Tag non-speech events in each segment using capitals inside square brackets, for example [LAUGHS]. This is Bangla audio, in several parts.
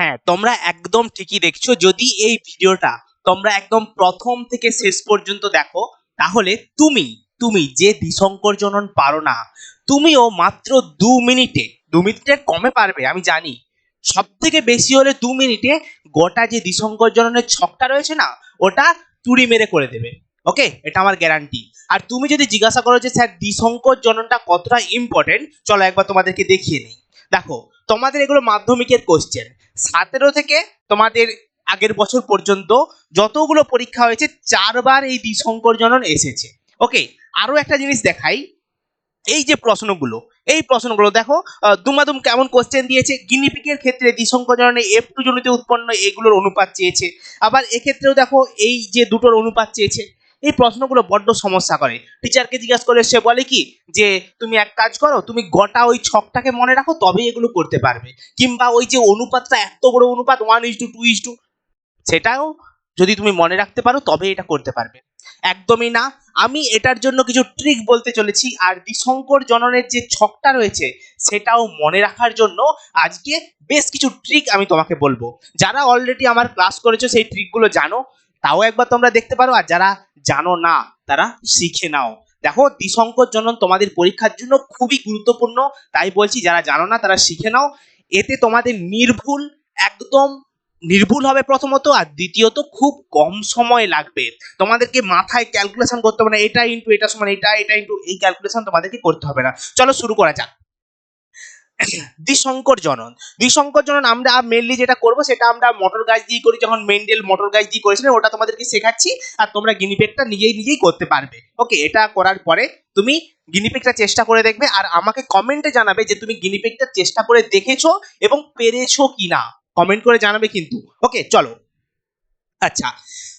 হ্যাঁ তোমরা একদম ঠিকই দেখছ। যদি এই ভিডিওটা তোমরা একদম প্রথম থেকে শেষ পর্যন্ত দেখো, তাহলে তুমি তুমি যে দ্বিসংকর জনন পারো না, তুমিও মাত্র দু মিনিটে, দু মিনিটের কমে পারবে, আমি জানি। সব থেকে বেশি হলে দু মিনিটে গোটা যে দ্বিসংকর জননের ছকটা রয়েছে না, ওটা তুড়ি মেরে করে দেবে। ওকে? এটা আমার গ্যারান্টি আর তুমি যদি জিজ্ঞাসা করো যে, স্যার দ্বিসংকর জননটা কতটা ইম্পর্টেন্ট চলো একবার তোমাদেরকে দেখিয়ে নিই। দেখো, তোমাদের এগুলো মাধ্যমিকের কোশ্চেন সতেরো থেকে তোমাদের আগের বছর পর্যন্ত যতগুলো পরীক্ষা হয়েছে, চারবার এই দ্বিসংকর জনন এসেছে। ওকে আরও একটা জিনিস দেখাই। এই যে প্রশ্নগুলো, এই প্রশ্নগুলো দেখো দুমাদুম কেমন কোশ্চেন দিয়েছে? গিনিপিকের ক্ষেত্রে দ্বিসংকর জননে এফ টু জনিত উৎপন্ন এগুলোর অনুপাত চেয়েছে। আবার এক্ষেত্রেও দেখো, এই যে দুটোর অনুপাত চেয়েছে এই প্রশ্নগুলো বড্ড সমস্যা করে। টিচারকে জিজ্ঞাসা করলে সে বলে কি? যে, তুমি এক কাজ করো, তুমি গোটা ওই ছকটাকে মনে রাখো, তবেই এগুলো করতে পারবে। কিংবা ওই যে অনুপাতটা, এত বড় অনুপাত one is to two is two সেটাও যদি তুমি মনে রাখতে পারো, তবে এটা করতে পারবে। একদমই না। আমি এটার জন্য কিছু ট্রিক বলতে চলেছি, আর দ্বিসংকর জননের যে ছকটা রয়েছে, সেটাও মনে রাখার জন্য আজকে বেশ কিছু ট্রিক আমি তোমাকে বলব। যারা অলরেডি আমার ক্লাস করেছ, সেই ট্রিকগুলো জানো। তাও একবার তোমরা দেখতে পারো, আর যারা জানো না, তারা শিখে নাও। দেখো দ্বিসংকর জনন তোমাদের পরীক্ষার জন্য খুবই গুরুত্বপূর্ণ। তাই বলছি, যারা জানো না, তারা শিখে নাও। এতে তোমাদের নির্ভুল, একদম নির্ভুল হবে প্রথমত, আর দ্বিতীয়ত খুব কম সময় লাগবে। তোমাদেরকে মাথায় ক্যালকুলেশন করতে হবে না, এটা ইন্টু এটা সমান, এটা এটা ইন্টু এই ক্যালকুলেশন তোমাদেরকে করতে হবে না। চলো শুরু করা যাক। দ্বিসংকর জনন দ্বিসংকর জনন আমরা মেনলি যেটা করব সেটা আমরা মোটর গাছ দিয়ে করি, যখন মেন্ডেল মোটর গাছ দিয়ে করেছিলেন ওটা তোমাদেরকে শেখাচ্ছি আর তোমরা গিনিপেকটা নিজেই নিজেই করতে পারবে। ওকে এটা করার পরে তুমি গিনিপেকটা চেষ্টা করে দেখবে আর আমাকে কমেন্টে জানাবে যে তুমি গিনিপেকটা চেষ্টা করে দেখেছ এবং পেরেছ কিনা। কমেন্ট করে জানাবে কিন্তু। ওকে চলো। আচ্ছা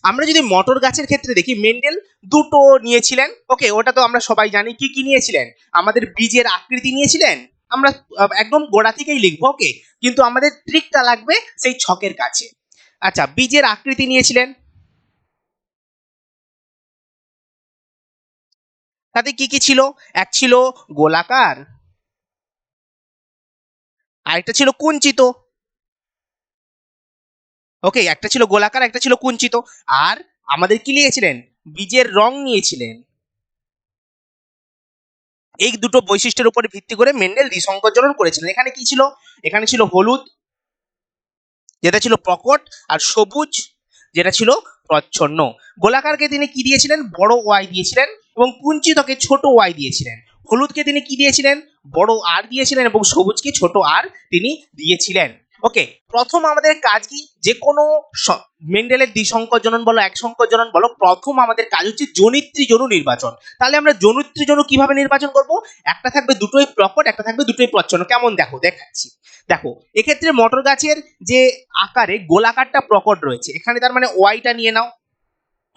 আমরা যদি মটর গাছের ক্ষেত্রে দেখি মেন্ডেল দুটো নিয়েছিলেন। ওকে ওটা তো আমরা সবাই জানি। কি কি নিয়েছিলেন? আমাদের বীজের আকৃতি নিয়েছিলেন? আমরা একদম গোড়া থেকেই লিখব ওকে কিন্তু আমাদের ট্রিকটা লাগবে সেই ছকের কাছে। আচ্ছা বীজের আকৃতি নিয়েছিলেন। তাতে কি কি ছিল? এক ছিল গোলাকার, আরেকটা ছিল কুঞ্চিত। ওকে একটা ছিল গোলাকার, একটা ছিল কুঞ্চিত। আর আমাদের কি নিয়েছিলেন? বীজের রং নিয়েছিলেন। এই দুটো বৈশিষ্ট্যের উপরে ভিত্তি করে মেন্ডেল দ্বিসংকোচন করেছিলেন। এখানে কি ছিল? এখানে ছিল হলুদ, যেটা ছিল প্রকট, আর সবুজ, যেটা ছিল প্রচ্ছন্ন। গোলাকারকে তিনি কি দিয়েছিলেন? বড় ওয়াই দিয়েছিলেন এবং কুঞ্চিতকে ছোট ওয়াই দিয়েছিলেন। হলুদকে তিনি কি দিয়েছিলেন? বড় আর দিয়েছিলেন এবং সবুজকে ছোট আর তিনি দিয়েছিলেন। ওকে প্রথম আমাদের কাজ কি? যে কোনো মেন্ডেলের দ্বিসংকর জনন বলো, এক সংকর জনন বলো, প্রথম আমাদের কাজ হচ্ছে জনিত্রী জনু নির্বাচন। তাহলে আমরা জনিত্রী জনু কীভাবে নির্বাচন করব? একটা থাকবে দুটোই প্রকট, একটা থাকবে দুটোই প্রচ্ছন্ন। কেমন দেখো, দেখাচ্ছি। দেখো, এক্ষেত্রে মটর গাছের যে আকারে গোলাকারটা প্রকট রয়েছে, এখানে তার মানে ওয়াইটা নিয়ে নাও।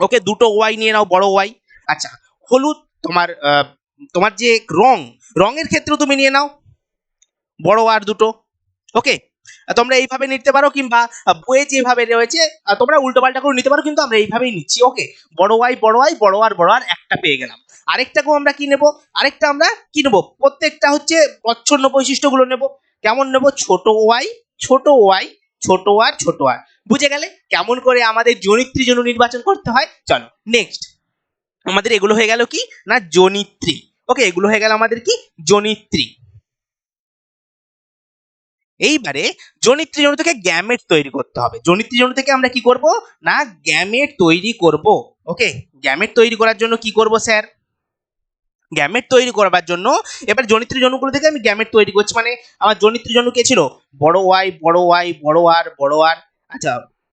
ওকে দুটো ওয়াই নিয়ে নাও, বড় ওয়াই আচ্ছা হলুদ তোমার তোমার যে রং, রঙের ক্ষেত্রেও তুমি নিয়ে নাও। বড় আর দুটো। ওকে তোমরা এইভাবে নিতে পারো কিংবা বইয়ে যেভাবে রয়েছে তোমরা উল্টো পাল্টা করে নিতে পারো, কিন্তু আমরা এইভাবেই নিচ্ছি, ওকে? বড় ওয়াই বড় ওয়াই, বড় আর বড় আর, একটা পেয়ে গেলাম। আরেকটাকেও আমরা কি নেব? আরেকটা আমরা কি নেব? প্রত্যেকটা হচ্ছে প্রচ্ছন্ন বৈশিষ্ট্যগুলো নেব। কেমন নেব? ছোট ওয়াই ছোট ওয়াই, ছোট আর ছোট আর। বুঝে গেলে? কেমন করে আমাদের জনিত্রী জন্য নির্বাচন করতে হয়? চলো নেক্সট আমাদের এগুলো হয়ে গেল কি? না জনিত্রী ওকে, এগুলো হয়ে গেল আমাদের কি? জনিত্রী এইবারে জনিত্রী জনু থেকে গ্যামেট তৈরি করতে হবে। জনিত্রী জনু থেকে আমরা কি করব? না, গ্যামেট তৈরি করব। ওকে? গ্যামেট তৈরি করার জন্য কি করব, স্যার? গ্যামেট তৈরি করবার জন্য এবার জনিত্রী জনুগুলো থেকে আমি গ্যামেট তৈরি করছি। মানে আমার জনিত্রী জনু কে ছিল? বড় ওয়াই বড় ওয়াই, বড় আর বড় আর। আচ্ছা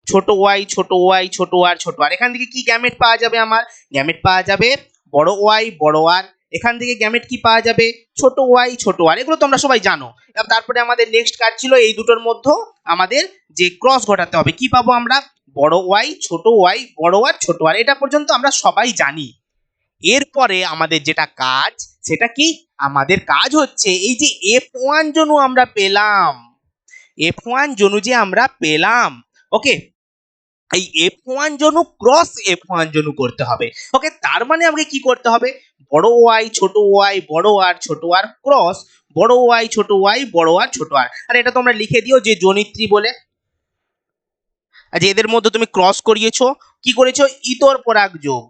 ছোট ওয়াই ছোট ওয়াই, ছোট আর ছোট আর। এখান থেকে কি গ্যামেট পাওয়া যাবে আমার? গ্যামেট পাওয়া যাবে বড় ওয়াই, বড় আর এখান থেকে গ্যামেট কি পাওয়া যাবে? ছোট ওয়াই ছোট আর এগুলো তোমরা সবাই জানো। তারপরে আমাদের নেক্সট কাজ ছিল, এই দুটোর মধ্যে আমাদের যে ক্রস ঘটাতে হবে, কি পাবো আমরা? বড় ওয়াই ছোট ওয়াই বড় আর ছোট আর এটা পর্যন্ত আমরা সবাই জানি। এরপরে আমাদের যেটা কাজ, সেটা কি? আমাদের কাজ হচ্ছে, এই যে এফ ওয়ান জনু আমরা পেলাম এফ ওয়ান জনু যে আমরা পেলাম ওকে এই এফ ওয়ান জনু ক্রস এফ ওয়ান জনু করতে হবে। ওকে তার মানে আমাকে কি করতে হবে? বড় ওয়াই ছোট ওয়াই বড় আর ছোট আর ক্রস বড় ওয়াই ছোট ওয়াই বড় আর ছোট আর আর এটা তোমরা লিখে দিও যে জনিত্রী বলে। আচ্ছা এদের মধ্যে তুমি ক্রস করিয়েছো। কি করেছ? ইতর পরাগ যোগ।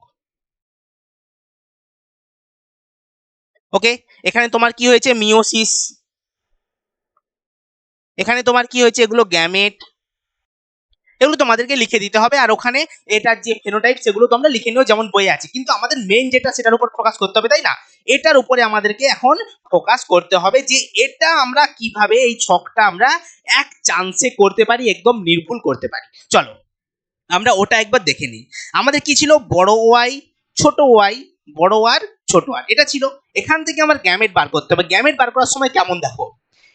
ওকে এখানে তোমার কি হয়েছে? মিওসিস এখানে তোমার কি হয়েছে? এগুলো গ্যামেট এগুলো তোমাদেরকে লিখে দিতে হবে আর ওখানে এটার যে ফেনোটাইপ সেগুলো তোমরা লিখে নিও যেমন বইয়ে আছে। কিন্তু আমাদের মেন যেটা সেটার উপর ফোকাস করতে হবে, তাই না? এটার উপরে আমাদেরকে এখন ফোকাস করতে হবে যে এটা আমরা কীভাবে এই ছকটা আমরা এক চান্সে করতে পারি, একদম নির্ভুল করতে পারি। চলো, আমরা ওটা একবার দেখে নিই। আমাদের কি ছিল? বড় ওয়াই, ছোট ওয়াই, বড় আর ছোট আর। এটা ছিল। এখান থেকে আমার গ্যামেট বার করতে হবে। গ্যামেট বার করার সময় কেমন দেখো?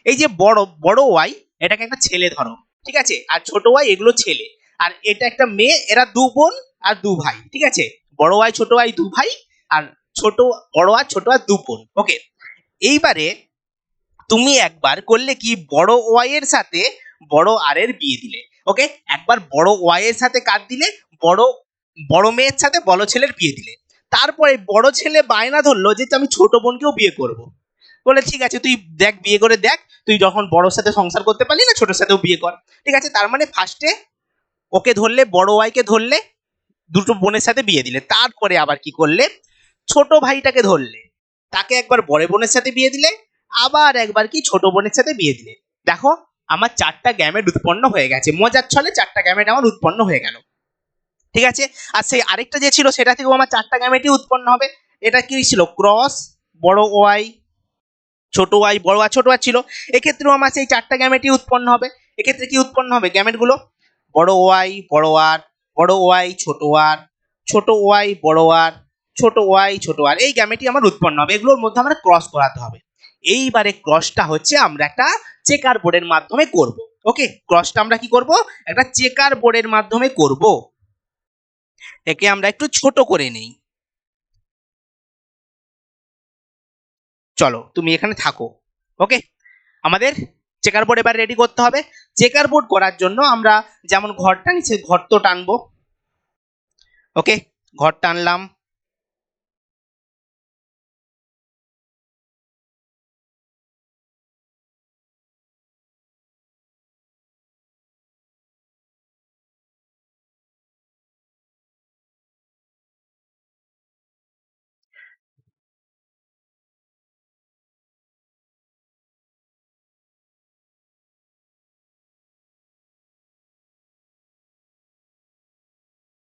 এই যে বড় বড় ওয়াই, এটাকে একটা ছেলে ধরো। ঠিক আছে? আর ছোট ওয়াই এগুলো ছেলে। আর এটা একটা মেয়ে, এরা দু বোন আর দু ভাই, ঠিক আছে? বড় ওয়াই ছোট ওয়াই দু ভাই, আর ছোট, বড় আর ছোট আর দু বোন ওকে এইবারে তুমি একবার করলে কি বড় ওয়াই এর সাথে বড় আর এর বিয়ে দিলে ওকে একবার বড় ওয়াই এর সাথে কার দিলে? বড় বড় মেয়ের সাথে বড় ছেলের বিয়ে দিলে। তারপরে বড় ছেলে বায়না ধরলো যে আমি ছোট বোনকেও বিয়ে করব। বলে, ঠিক আছে, তুই দেখ, বিয়ে করে দেখ, তুই যখন বড়োর সাথে সংসার করতে পারলি না, ছোটোর সাথেও বিয়ে কর। ঠিক আছে, তার মানে ফার্স্টে ওকে ধরলে, বড় ওয়াইকে ধরলে, দুটো বোনের সাথে বিয়ে দিলে। তারপরে আবার কি করলে? ছোট ভাইটাকে ধরলে। তাকে একবার বড় বোনের সাথে বিয়ে দিলে, আবার একবার কি ছোট বোনের সাথে বিয়ে দিলে। দেখো, আমার চারটা গ্যামেট উৎপন্ন হয়ে গেছে। মজার ছলে চারটা গ্যামেট আমার উৎপন্ন হয়ে গেল। ঠিক আছে? আর সেই আরেকটা যে ছিল, সেটা থেকেও আমার চারটা গ্যামেটই উৎপন্ন হবে। এটা কি ছিল? ক্রস, বড় ওয়াই ছোট ওয়াই বড় ওয়াই ছোট ওয়াই ছিল। এক্ষেত্রেও আমার সেই চারটা গ্যামেটই উৎপন্ন হবে। এক্ষেত্রে কি উৎপন্ন হবে? গ্যামেটগুলো? বড় ওয়াই বড় আর, বড় ওয়াই ছোট আর, ছোট ওয়াই বড় আর, ছোট ওয়াই ছোট আর। এই গ্যামেটই আমার উৎপন্ন হবে। এগুলোর মধ্যে আমরা ক্রস করাতে হবে। এইবারে ক্রসটা হচ্ছে আমরা একটা চেকার বোর্ডের মাধ্যমে করব। ওকে? ক্রসটা আমরা কি করব? একটা চেকার বোর্ডের মাধ্যমে করব। একে আমরা একটু ছোট করে নেই। চলো, তুমি এখানে থাকো ওকে আমাদের চেকার বোর্ড এবার রেডি করতে হবে। চেকার বোর্ড করার জন্য আমরা যেমন ঘর নিচে ঘর তো টানবো ওকে ঘর টানলাম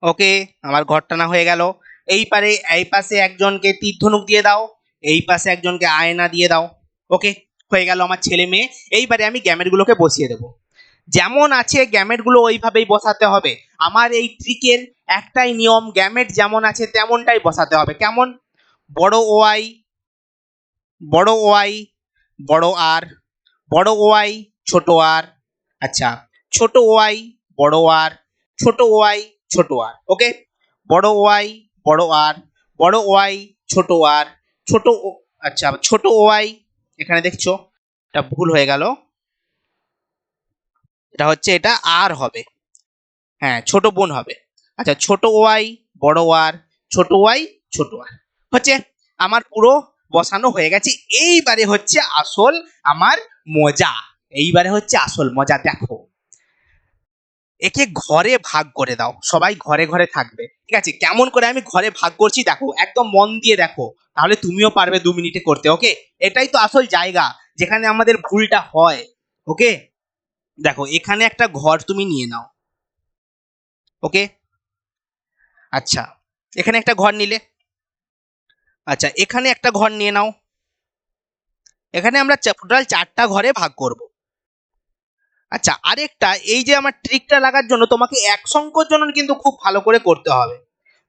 ওকে, আমার ঘর টানা হয়ে গেল। এই পারে, এই পাশে একজনকে তীর ধনুক দিয়ে দাও, এই পাশে একজনকে আয়না দিয়ে দাও। ওকে, হয়ে গেল আমার ছেলে মেয়ে। এইবারে আমি গ্যামেটগুলোকে বসিয়ে দেবো। যেমন আছে গ্যামেটগুলো ওইভাবেই বসাতে হবে। আমার এই ট্রিকের একটাই নিয়ম, গ্যামেট যেমন আছে তেমনটাই বসাতে হবে। কেমন? বড় ওয়াই বড় ওয়াই বড় আর, বড় ওয়াই ছোট আর। আচ্ছা ছোট ওয়াই বড় আর, ছোট ওয়াই ছোট আর ওকে বড় ওয়াই বড় আর বড় ওয়াই ছোট আর ছোট আচ্ছা ছোট ওয়াই এখানে দেখছ, এটা ভুল হয়ে গেল। এটা হচ্ছে, এটা আর হবে। হ্যাঁ ছোট বোন হবে। আচ্ছা ছোট ওয়াই বড় আর ছোট ওয়াই ছোট আর হচ্ছে, আমার পুরো বসানো হয়ে গেছে। এইবারে হচ্ছে আসল আমার মজা। এইবারে হচ্ছে আসল মজা, দেখো। একে ঘরে ভাগ করে দাও। সবাই ঘরে ঘরে থাকবে। ঠিক আছে? কেমন করে আমি ঘরে ভাগ করছি দেখো, একদম মন দিয়ে দেখো। তাহলে তুমিও পারবে দু মিনিটে করতে ওকে এটাই তো আসল জায়গা, যেখানে আমাদের ভুলটা হয় ওকে দেখো, এখানে একটা ঘর তুমি নিয়ে নাও ওকে আচ্ছা এখানে একটা ঘর নিলে আচ্ছা এখানে একটা ঘর নিয়ে নাও। এখানে আমরা টোটাল চারটা ঘরে ভাগ করব। আচ্ছা আরেকটা, এই যে আমার ট্রিকটা লাগার জন্য তোমাকে এক সংকর জনন কিন্তু খুব ভালো করে করতে হবে।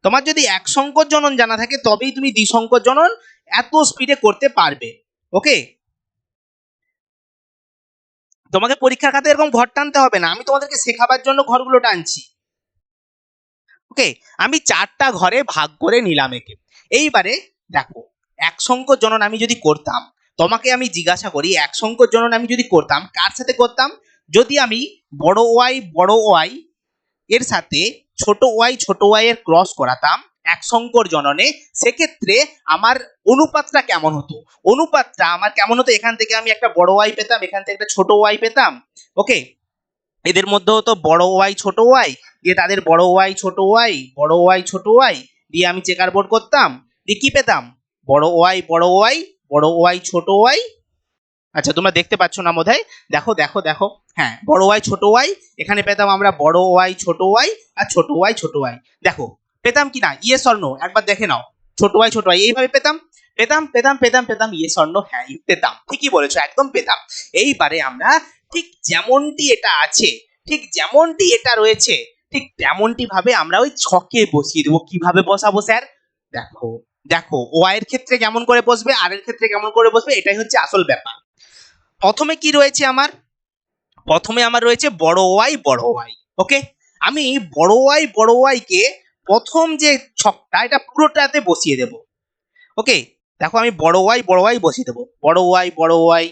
তোমার যদি এক সংকর জনন জানা থাকে, তবেই তুমি দ্বিসংকর জনন এত স্পিডে করতে পারবে ওকে তোমাকে পরীক্ষার খাতে এরকম ঘর টানতে হবে না, আমি তোমাদেরকে শেখাবার জন্য ঘরগুলো টানছি। ওকে আমি চারটা ঘরে ভাগ করে নিলাম একে। এইবারে দেখো, এক সংকর জনন আমি যদি করতাম, তোমাকে আমি জিজ্ঞাসা করি, এক সংকর জনন আমি যদি করতাম, কার সাথে করতাম? যদি আমি বড় ওয়াই বড় ওয়াই এর সাথে ছোট ওয়াই ছোট ওয়াই এর ক্রস করাতাম এক সংকর জননে, সেক্ষেত্রে আমার অনুপাতটা কেমন হতো? অনুপাতটা আমার কেমন হতো? এখান থেকে আমি একটা বড় ওয়াই পেতাম, এখান থেকে একটা ছোট ওয়াই পেতাম ওকে এদের মধ্যে হতো বড় ওয়াই, ছোট ওয়াই, দিয়ে তাদের বড় ওয়াই, ছোট ওয়াই, বড় ওয়াই, ছোট ওয়াই, দিয়ে আমি চেকার বোর্ড করতাম, দিয়ে কি পেতাম? বড় ওয়াই বড় ওয়াই বড় ওয়াই, ছোট ওয়াই আচ্ছা তোমরা দেখতে পাচ্ছ না বোধহয়? দেখো দেখো দেখো। হ্যাঁ বড় ওয়াই ছোট ওয়াই এখানে পেতাম আমরা বড় ওয়াই ছোট ওয়াই আর ছোট ওয়াই ছোট ওয়াই দেখো, পেতাম কি না? ইয়ে স্বর্ণ। একবার দেখে নাও। ছোট ওয়াই ছোট ওয়াই এইভাবে পেতাম? পেতাম পেতাম পেতাম পেতাম ইয়ে স্বর্ণ। হ্যাঁ পেতাম। ঠিকই বলেছ, একদম পেতাম। এইবারে আমরা ঠিক যেমনটি এটা আছে, ঠিক যেমনটি এটা রয়েছে, ঠিক তেমনটি ভাবে আমরা ওই ছকে বসিয়ে দেবো। কীভাবে বসাবো, স্যার? দেখো দেখো ওয়াই এর ক্ষেত্রে কেমন করে বসবে, আর এর ক্ষেত্রে কেমন করে বসবে, এটাই হচ্ছে আসল ব্যাপার। প্রথমে কি রয়েছে আমার? প্রথমে আমার রয়েছে বড় ওয়াই বড় ওয়াই ওকে আমি বড় ওয়াই বড় ওয়াই কে প্রথম যে ছকটা, এটা পুরোটাতে বসিয়ে দেব ওকে দেখো আমি বড় ওয়াই বড় ওয়াই বসিয়ে দেবো, বড় ওয়াই বড় ওয়াই।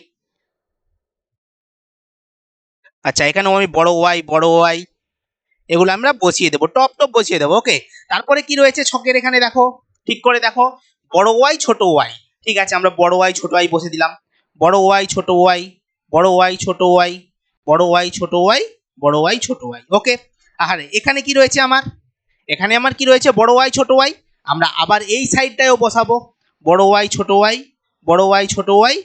আচ্ছা এখানেও আমি বড় ওয়াই বড় ওয়াই, এগুলো আমরা বসিয়ে দেবো, টপ টপ বসিয়ে দেবো ওকে তারপরে কি রয়েছে ছকের এখানে দেখো, ঠিক করে দেখো, বড় ওয়াই, ছোট ওয়াই, ঠিক আছে, আমরা বড় ওয়াই, ছোট ওয়াই বসে দিলাম। বড় ওয়াই ছোট ওয়াই বড় ওয়াই ছোট ওয়াই বড় ওয়াই ছোট ওয়াই বড় ওয়াই ছোট ওয়াই ওকে আর এখানে কি রয়েছে আমার এখানে আমার কি রয়েছে বড় ওয়াই ছোট ওয়াই আমরা আবার এই সাইডটায়ও বসাবো বড় ওয়াই ছোট ওয়াই বড় ওয়াই ছোট ওয়াই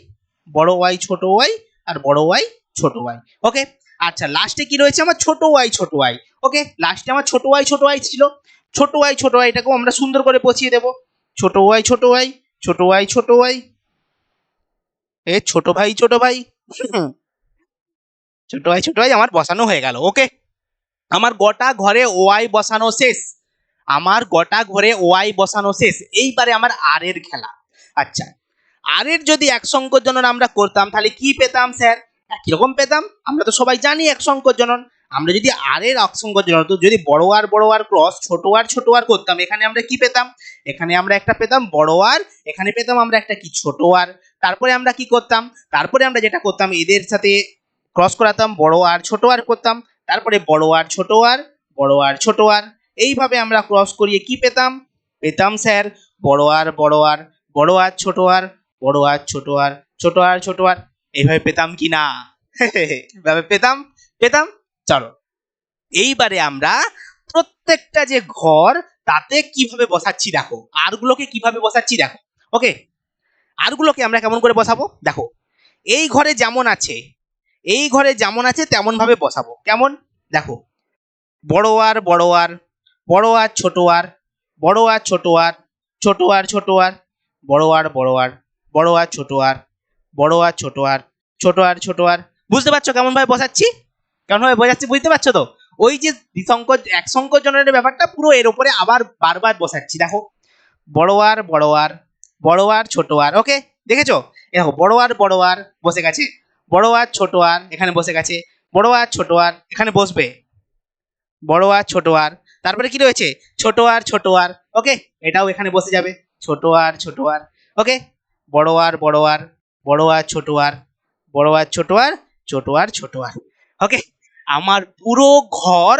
বড় ওয়াই ছোট ওয়াই আর বড় ওয়াই ছোট ওয়াই ওকে আচ্ছা লাস্টে কি রয়েছে আমার ছোট ওয়াই ছোট ওয়াই ওকে লাস্টে আমার ছোট ওয়াই ছোট ওয়াই ছিল ছোট ওয়াই ছোট ওয়াই এটাকেও আমরা সুন্দর করে বসিয়ে দেবো ছোট ওয়াই ছোট ওয়াই ছোট ওয়াই ছোট ওয়াই এ, ছোট ভাই ছোট ভাই। ছোট ভাই ছোট ভাই, আমার বসানো হয়ে গেল, ওকে? আমার গোটা ঘরে ওয়াই বসানো শেষ। আমার গোটা ঘরে ওয়াই বসানো শেষ। এইবারে আমার আর এর খেলা। আচ্ছা আর এর যদি এক জনন আমরা করতাম, তাহলে কি পেতাম, স্যার? একই রকম পেতাম? আমরা তো সবাই জানি এক সংকট জনন। আমরা যদি আর এর এক জনন, তো যদি বড় আর বড় আর ক্রস ছোট আর ছোট আর করতাম, এখানে আমরা কি পেতাম? এখানে আমরা একটা পেতাম বড় আর, এখানে পেতাম আমরা একটা কি, ছোট আর। তারপরে আমরা কি করতাম? তারপরে আমরা যেটা করতাম, এদের সাথে ক্রস করাতাম, বড় আর ছোট আর করতাম। তারপরে বড় আর ছোট আর, বড় আর ছোট আর। এইভাবে আমরা ক্রস করিয়ে কি পেতাম? পেতাম স্যার, বড় আর বড় আর বড় আর, ছোট আর, বড় আর, ছোট আর ছোট আর ছোট আর। এইভাবে পেতাম কি না? [LAUGHS] এইভাবে পেতাম? পেতাম? চলো। এইবারে আমরা প্রত্যেকটা যে ঘর, তাতে কীভাবে বসাচ্ছি দেখো। আরগুলোকে কীভাবে বসাচ্ছি দেখো। ওকে আরগুলোকে আমরা কেমন করে বসাবো? দেখো, এই ঘরে যেমন আছে, এই ঘরে যেমন আছে তেমন ভাবে বসাবো। কেমন? দেখো, বড় আর বড় আর বড় আর ছোট আর, বড় আর ছোট আর ছোট আর ছোট আর, বড় আর বড় আর বড় আর ছোট আর, বড় আর ছোট আর ছোট আর ছোট আর। বুঝতে পারছ কেমন ভাবে বসাচ্ছি? কেমন ভাবে বোঝাচ্ছি? বুঝতে পারছ তো? ওই যে দ্বিসংকর এক সংকোচনের ব্যাপারটা পুরো এর উপরে আবার বারবার বসাচ্ছি। দেখো, বড় আর বড় আর বড় আর ছোট আর ওকে দেখেছ দেখো বড় আর বড় আর বসে গেছে বড় আর ছোট আর এখানে বসে গেছে বড় আর ছোট আর এখানে বসবে বড় আর ছোট আর তারপরে কি রয়েছে ছোট আর ছোট আর ওকে এটাও এখানে বসে যাবে ছোট আর ছোট আর ওকে বড় আর বড় আর বড় আর ছোট আর বড় আর ছোট আর ছোট আর ছোট আর ওকে আমার পুরো ঘর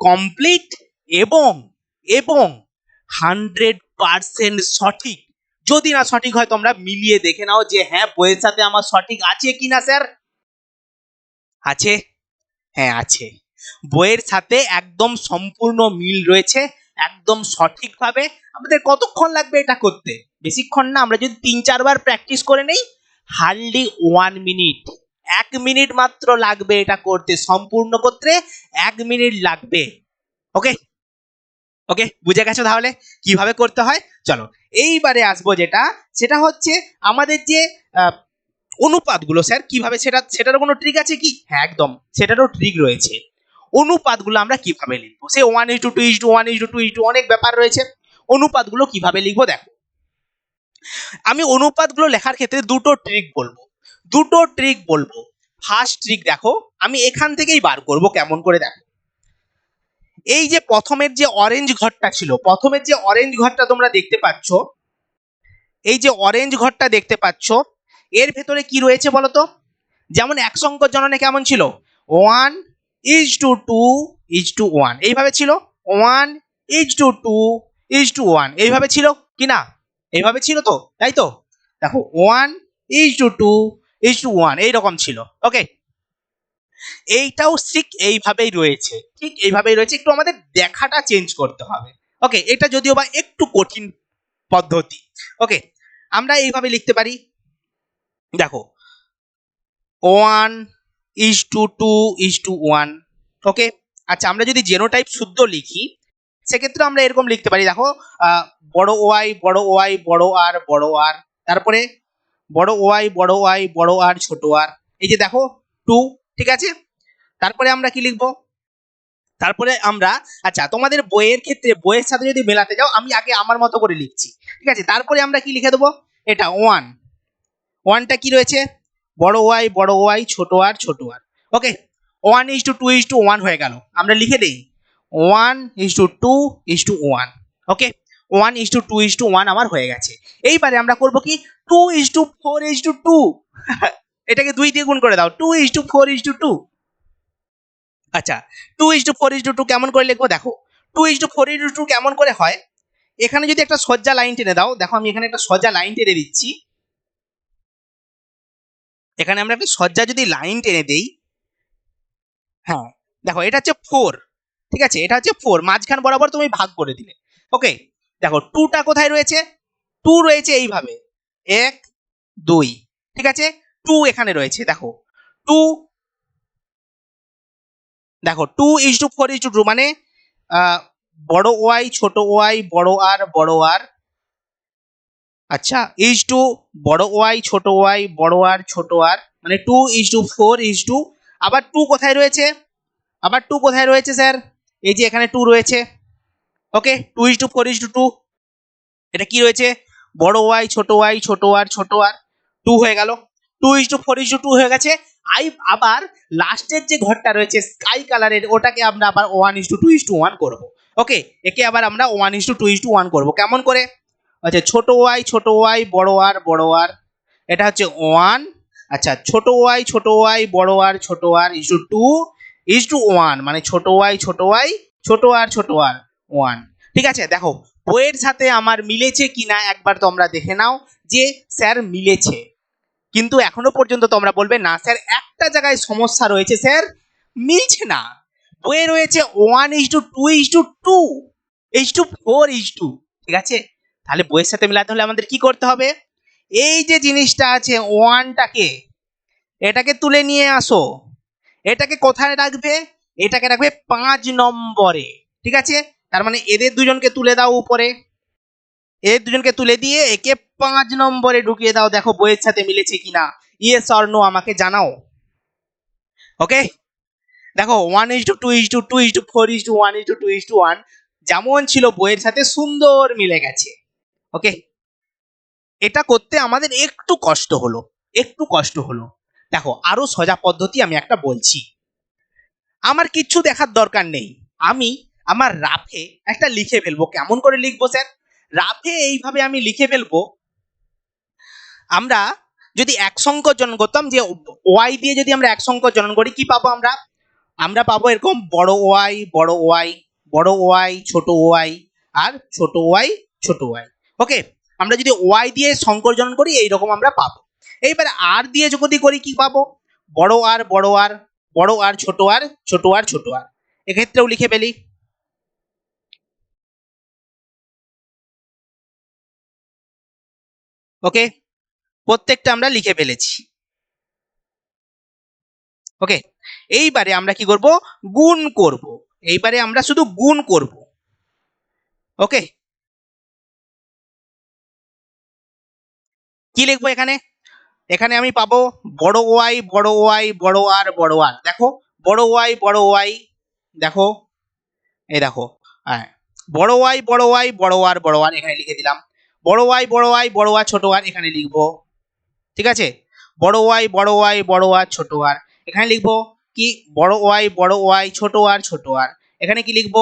কমপ্লিট এবং এবং হান্ড্রেড পার্সেন্ট সঠিক যদি না সঠিক হয়, তোমরা মিলিয়ে দেখে নাও যে হ্যাঁ বইয়ের সাথে আমার সঠিক আছে কি না স্যার? আছে? হ্যাঁ আছে। বইয়ের সাথে একদম সম্পূর্ণ মিল রয়েছে, একদম সঠিকভাবে। আমাদের কতক্ষণ লাগবে এটা করতে? বেশিক্ষণ না, আমরা যদি তিন, চারবার প্র্যাকটিস করে নেই হার্ডলি ওয়ান মিনিট এক মিনিট মাত্র লাগবে এটা করতে, সম্পূর্ণ করতে এক মিনিট লাগবে। ওকে ওকে বুঝে গেছো তাহলে? কীভাবে করতে হয়? চলো। এইবারে আসব যেটা, সেটা হচ্ছে আমাদের যে অনুপাতগুলো স্যার, কীভাবে সেটা, সেটারও কোনো ট্রিক আছে কি? হ্যাঁ একদম, সেটারও ট্রিক রয়েছে। অনুপাতগুলো আমরা কীভাবে লিখব? সে one is to two is to one is to two is to অনেক ব্যাপার রয়েছে। অনুপাতগুলো কীভাবে লিখব দেখো। আমি অনুপাতগুলো লেখার ক্ষেত্রে দুটো ট্রিক বলব। দুটো ট্রিক বলব। ফার্স্ট ট্রিক দেখো, আমি এখান থেকেই বার করব কেমন করে দেখো। এই যে প্রথমের যে অরেঞ্জ ঘরটা ছিল, প্রথমের যে অরেঞ্জ ঘরটা তোমরা দেখতে পাচ্ছ, এই যে অরেঞ্জ ঘরটা দেখতে পাচ্ছ, এর ভেতরে কি রয়েছে বলো তো যেমন এক সংখ্যক জননে কেমন ছিল? One is to two is to one এইভাবে ছিল? One is to two is to one এইভাবে ছিল? কি না? এইভাবে ছিল তো? তাই তো? দেখো one is to two is to one এইরকম ছিল। ওকে এইটাও ঠিক এইভাবেই রয়েছে। ঠিক এইভাবেই রয়েছে। একটু আমাদের দেখাটা চেঞ্জ করতে হবে। ওকে এটা যদিও বা একটু কঠিন পদ্ধতি। ওকে আমরা এইভাবে লিখতে পারি। দেখো one is to two is to one okay আচ্ছা আমরা যদি জেনোটাইপ শুদ্ধ লিখি, সেক্ষেত্রে আমরা এরকম লিখতে পারি। দেখো বড় ওয়াই বড় ওয়াই, বড় আর বড় আর। তারপরে, বড় ওয়াই বড় ওয়াই, বড় আর, ছোট আর। এই যে দেখো টু ঠিক আছে? তারপরে আমরা কি লিখব? তারপরে আমরা আচ্ছা তোমাদের বইয়ের ক্ষেত্রে, বইয়ের সাথে যদি মেলাতে যাও, আমি আগে আমার মতো করে লিখছি। ঠিক আছে? তারপরে আমরা কি লিখে দেবো? এটা ওয়ান ওয়ানটা কি রয়েছে? বড় ওয়াই বড় ওয়াই ছোট আর ছোট R okay one is to two is to one হয়ে গেল। আমরা লিখে দিই। One is to two is to one okay one is to two is to one আমার হয়ে গেছে। এইবারে আমরা করব কি? Two is to four is to two এটাকে দুই দিয়ে গুণ করে দাও। Two is to four is to two আচ্ছা two is to four is to two কেমন করে লিখব? দেখো two is to four is to two কেমন করে হয়? এখানে যদি একটা সজ্জা লাইন টেনে দাও, দেখো আমি এখানে একটা সজ্জা লাইন টেনে দিচ্ছি। এখানে আমরা একটা সজ্জা যদি লাইন টেনে দেই হ্যাঁ দেখো এটা হচ্ছে ফোর ঠিক আছে? এটা হচ্ছে ফোর মাঝখান বরাবর তুমি ভাগ করে দিলে। ওকে দেখো টুটা কোথায় রয়েছে? টু রয়েছে এইভাবে। এক, দুই, ঠিক আছে? টু এখানে রয়েছে, দেখো। টু দেখো two is to four is to two মানে বড় ওয়াই, ছোট ওয়াই, বড় আর বড় আর। আচ্ছা ইজ টু বড় ওয়াই, ছোট ওয়াই, বড় আর, ছোট আর মানে two is to four is to আবার টু কোথায় রয়েছে? আবার টু কোথায় রয়েছে, স্যার? এই যে এখানে টু রয়েছে। Okay two is to four is to two এটা কি রয়েছে? বড় ওয়াই, ছোট ওয়াই, ছোট আর ছোট আর। টু হয়ে গেল। Two is to four is to two হয়ে গেছে। আই আবার লাস্টের যে ঘরটা রয়েছে স্কাই কালারের ওটাকে আমরা আবার one is to two is to one করব। ওকে একে আবার আমরা one is to two is to one করব। কেমন করে? আচ্ছা ছোট ওয়াই ছোট ওয়াই বড় আর বড় আর এটা হচ্ছে ওয়ান আচ্ছা ছোট ওয়াই ছোট ওয়াই বড় আর ছোট R is to two is to one মানে ছোট ওয়াই ছোট ওয়াই ছোট আর ছোট আর ওয়ান ঠিক আছে? দেখো, বইয়ের সাথে আমার মিলেছে কিনা একবার তোমরা দেখে নাও যে স্যার মিলেছে। কিন্তু এখনও পর্যন্ত তোমরা বলবে, না, স্যার, একটা জায়গায় সমস্যা রয়েছে, স্যার। মিলছে না। বইয়ে রয়েছে one is to two is to two is to four is to ঠিক আছে? তাহলে বইয়ের সাথে মেলাতে হলে আমাদের কি করতে হবে? এই যে জিনিসটা আছে ওয়ানটাকে এটাকে তুলে নিয়ে আসো। এটাকে কোথায় রাখবে? এটাকে রাখবে পাঁচ নম্বরে, ঠিক আছে? তার মানে এদের দুজনকে তুলে দাও উপরে। এদের দুজনকে তুলে দিয়ে একে পাঁচ নম্বরে ঢুকিয়ে দাও। দেখো বইয়ের সাথে মিলেছে কিনা। ইয়েস অর নো আমাকে জানাও। ওকে দেখো one is to two is to two is to four is to one is to two is to one যেমন ছিল বইয়ের সাথে সুন্দর মিলে গেছে। ওকে এটা করতে আমাদের একটু কষ্ট হলো। একটু কষ্ট হলো। দেখো, আরও সোজা পদ্ধতি আমি একটা বলছি। আমার কিচ্ছু দেখার দরকার নেই। আমি আমার রাফে একটা লিখে ফেলব। কেমন করে লিখব, স্যার? রাফে এইভাবে আমি লিখে ফেলব। আমরা যদি এক সংখ্যক জনন করতাম যে ওয়াই দিয়ে যদি আমরা এক সংখ্যক জনন করি, কি পাবো আমরা? আমরা পাবো এরকম বড় ওয়াই বড় ওয়াই বড় ওয়াই, ছোট ওয়াই, আর ছোট ওয়াই ছোট ওয়াই। ওকে আমরা যদি ওয়াই দিয়ে সংকরজনন করি, এইরকম আমরা পাবো। এইবার আর দিয়ে যদি করি, কি পাবো? বড় আর বড় আর বড় আর, ছোট আর ছোট আর ছোট আর। এক্ষেত্রেও লিখে ফেলি। ওকে প্রত্যেকটা আমরা লিখে ফেলেছি। ওকে এইবারে আমরা কি করব? গুণ করব। এইবারে আমরা শুধু গুণ করব। ওকে কি লিখব এখানে? এখানে আমি পাবো বড় ওয়াই বড় ওয়াই, বড় আর বড় আর। দেখো, বড় ওয়াই বড় ওয়াই, দেখো, এই দেখো হ্যাঁ বড় ওয়াই বড় ওয়াই, বড় আর বড় আর এখানে লিখে দিলাম। বড় ওয়াই বড় ওয়াই বড় আর ছোট আর এখানে লিখব ঠিক আছে বড় ওয়াই বড় ওয়াই বড় আর ছোট আর এখানে লিখব কি বড় ওয়াই বড় ওয়াই ছোট আর ছোট আর এখানে কি লিখব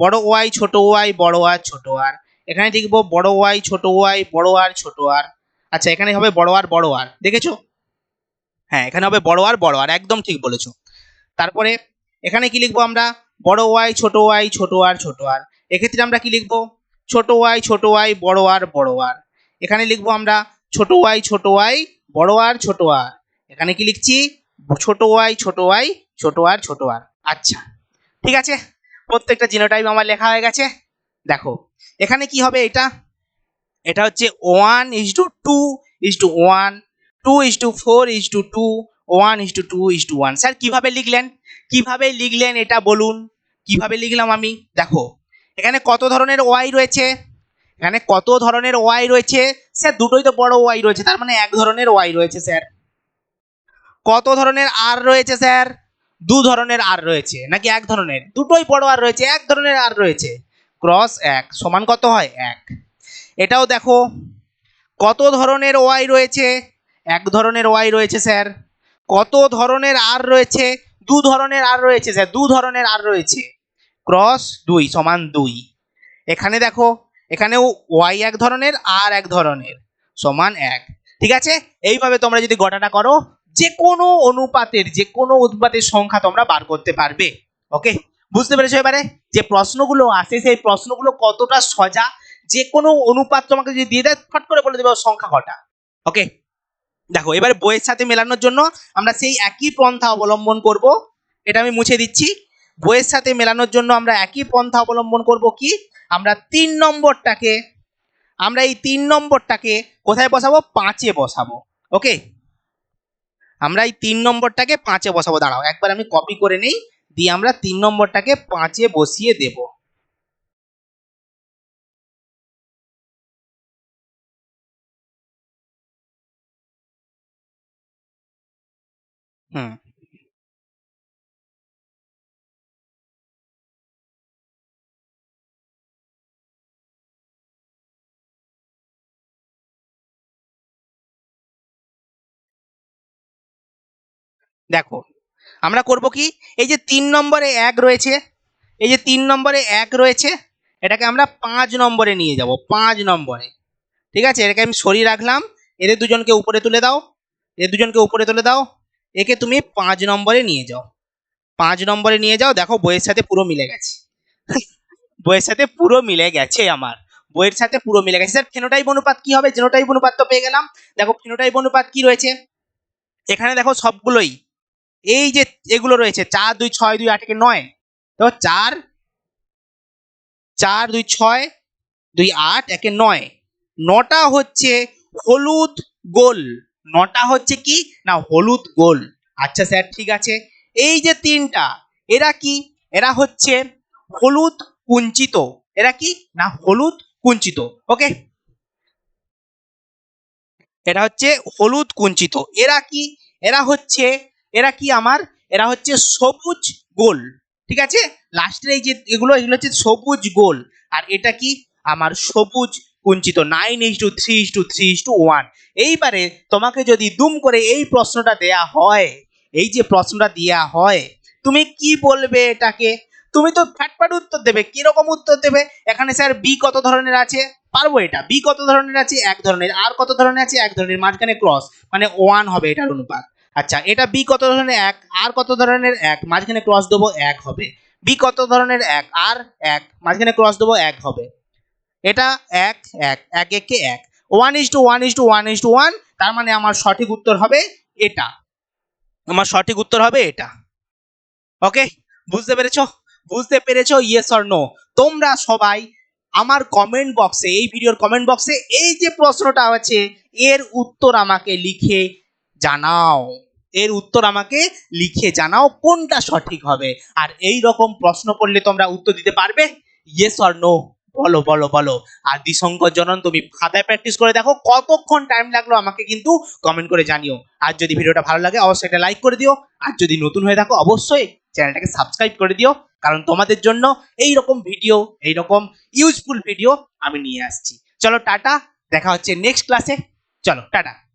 বড় ওয়াই ছোট ওয়াই বড় আর ছোট আর এখানে লিখব বড় ওয়াই ছোট ওয়াই বড় আর ছোট আর আচ্ছা এখানে হবে বড় আর বড় আর দেখেছ হ্যাঁ এখানে হবে বড় আর বড় আর একদম ঠিক বলেছ তারপরে এখানে কি লিখব আমরা বড় ওয়াই ছোট ওয়াই ছোট আর ছোট আর এক্ষেত্রে আমরা কি লিখব ছোট ওয়াই ছোট ওয়াই বড় আর বড় আর এখানে লিখব আমরা ছোট ওয়াই ছোট ওয়াই বড় আর ছোট আর এখানে কি লিখছি? ছোট ওয়াই ছোট ওয়াই ছোট আর ছোট আর আচ্ছা ঠিক আছে? প্রত্যেকটা জিনোটাইপ আমার লেখা হয়ে গেছে। দেখো, এখানে কি হবে এটা? এটা হচ্ছে one is to two is to one two is to four is to two one is to two is to one sir, কীভাবে লিখলেন? কীভাবে লিখলেন এটা বলুন? কীভাবে লিখলাম আমি? দেখো এখানে কত ধরনের ওয়াই রয়েছে? এখানে কত ধরনের ওয়াই রয়েছে? স্যার, দুটোই তো বড় ওয়াই রয়েছে, তার মানে এক ধরনের ওয়াই রয়েছে, স্যার। কত ধরনের আর রয়েছে, স্যার? দু ধরনের আর রয়েছে, নাকি এক ধরনের? দুটোই বড় আর রয়েছে, এক ধরনের আর রয়েছে। ক্রস এক, সমান কত হয়? এক। এটাও দেখো, কত ধরনের ওয়াই রয়েছে? এক ধরনের ওয়াই রয়েছে, স্যার। কত ধরনের আর রয়েছে? দু ধরনের আর রয়েছে, স্যার, দু ধরনের আর রয়েছে। ক্রস দুই, সমান দুই। এখানে দেখো, এখানেও ওয়াই এক ধরনের আর এক ধরনের, সমান এক। ঠিক আছে? এইভাবে তোমরা যদি গটাটা করো যে কোনো অনুপাতের যে কোনো উৎপাতের সংখ্যা তোমরা বার করতে পারবে। ওকে বুঝতে পেরেছ এবারে? যে প্রশ্নগুলো আসে, সেই প্রশ্নগুলো কতটা সজা যে কোনো অনুপাত তোমাকে যদি দিয়ে দেয়, ফট করে বলে দেবে সংখ্যা কটা। ওকে দেখো, এবারে বইয়ের সাথে মেলানোর জন্য আমরা সেই একই পন্থা অবলম্বন করব। এটা আমি মুছে দিচ্ছি। বইয়ের সাথে মেলানোর জন্য আমরা একই পন্থা অবলম্বন করব কি? আমরা তিন নম্বরটাকে, আমরা এই তিন নম্বরটাকে কোথায় বসাবো? পাঁচে বসাবো। ওকে? আমরা এই তিন নম্বরটাকে পাঁচে বসাবো। দাঁড়াও, একবার আমি কপি করে নেই, দিয়ে আমরা তিন নম্বরটাকে পাঁচে বসিয়ে দেব। হুম। দেখো, আমরা করব কি? এই যে তিন নম্বরে এক রয়েছে, এই যে তিন নম্বরে এক রয়েছে, এটাকে আমরা পাঁচ নম্বরে নিয়ে যাব, পাঁচ নম্বরে। ঠিক আছে? এটাকে আমি সরিয়ে রাখলাম, এদের দুজনকে উপরে তুলে দাও, এদের দুজনকে উপরে তুলে দাও, একে তুমি পাঁচ নম্বরে নিয়ে যাও। পাঁচ নম্বরে নিয়ে যাও, দেখো বইয়ের সাথে পুরো মিলে গেছে। [LAUGHS] বইয়ের সাথে পুরো মিলে গেছে আমার। বইয়ের সাথে পুরো মিলে গেছে। স্যার ফেনোটাইপ অনুপাত কি হবে? জেনোটাইপ অনুপাত তো পেয়ে গেলাম। দেখো ফেনোটাইপ অনুপাত কি রয়েছে? এখানে দেখো সবগুলোই এই যে এগুলো রয়েছে, চার, দুই, ছয়, দুই, আট, একে নয় তো চার চার, দুই, ছয়, দুই, আট, একে নয়, নটা হচ্ছে হলুদ গোল, নটা হচ্ছে কি? না, হলুদ গোল আচ্ছা স্যার, ঠিক আছে, এই যে তিনটা, এরা কি? এরা হচ্ছে হলুদ কুঞ্চিত, এরা কি? না, হলুদ কুঞ্চিত, ওকে? এটা হচ্ছে হলুদ কুঞ্চিত, এরা কি? এরা হচ্ছে এরা কি আমার? এরা হচ্ছে সবুজ গোল, ঠিক আছে? লাস্টের এই যে এগুলো এগুলো হচ্ছে সবুজ গোল। আর এটা কি? আমার সবুজ কুঞ্চিত। Nine is to three is to three is to one এইবারে তোমাকে যদি দুম করে এই প্রশ্নটা দেয়া হয়, এই যে প্রশ্নটা দেয়া হয়, তুমি কি বলবে এটাকে? তুমি তো ফ্যাটফ্যাট উত্তর দেবে। কীরকম উত্তর দেবে? এখানে স্যার বি কত ধরনের আছে? পারব এটা। বি কত ধরনের আছে? এক ধরনের। আর কত ধরনের আছে? এক ধরনের। মাঝখানে ক্রস মানে ওয়ান হবে এটার অনুপাত। আচ্ছা এটা বি কত ধরনের এক? আর কত ধরনের এক? মাঝখানে ক্রস দেবো এক হবে। বি কত ধরনের এক? আর এক। মাঝখানে ক্রস দেবো এক হবে। এটা এক এক এক একে এক। One is to one is to one is to one তার মানে আমার সঠিক উত্তর হবে এটা। আমার সঠিক উত্তর হবে এটা। ওকে বুঝতে পেরেছ? বুঝতে পেরেছ? ইয়েস অর নো তোমরা সবাই আমার কমেন্ট বক্সে এই ভিডিওর কমেন্ট বক্সে এই যে প্রশ্নটা আছে এর উত্তর আমাকে লিখে জানাও। এর উত্তর আমাকে লিখে জানাও কোনটা সঠিক হবে। আর এই রকম প্রশ্ন করলে তোমরা উত্তর দিতে পারবে? ইয়েস অর নো বলো বলো বলো। আর দিশঙ্কর জনন, তুমি খাতায় প্র্যাকটিস করে দেখো কতক্ষণ টাইম লাগল আমাকে কিন্তু কমেন্ট করে জানিও। আর যদি ভিডিওটা ভালো লাগে, অবশ্যই একটা লাইক করে দিও। আর যদি নতুন হয়ে থাকো, অবশ্যই চ্যানেলটাকে সাবস্ক্রাইব করে দিও। কারণ তোমাদের জন্য এই রকম ভিডিও এই রকম ইউজফুল ভিডিও আমি নিয়ে আসছি। চলো, টাটা। দেখা হচ্ছে নেক্সট ক্লাসে চলো, টাটা।